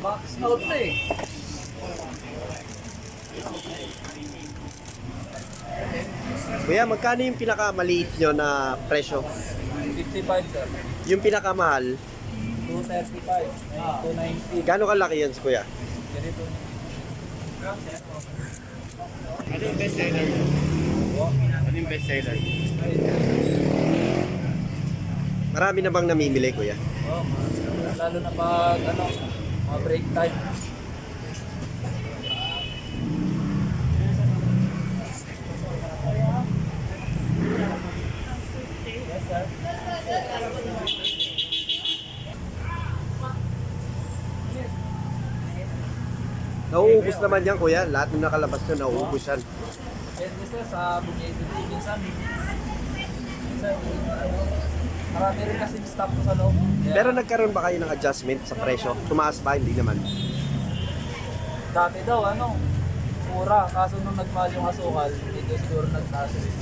Box out na eh. Kuya, magkano yung pinakamaliit nyo na presyo? 55 sir. Yung pinakamahal, 235. 290. gaano kalaki yan, kuya? Ganito. Ano yung best seller? Ano yung best seller? Marami na bang namimili, kuya? oh, lalo na pag ano, mga break time. Yes. Nauubos naman yan, kuya. Lahat ng nakalabas nyo, nauubos yan. Depende sir sa din minsan. Minsan, marami rin kasi stock ko sa loob. Kaya, Pero nagkaroon ba kayo ng adjustment sa presyo? Tumaas ba? Hindi naman. dati daw ano, mura. Kaso nung nagmahal yung asukal, dito siguro nagtaas rin.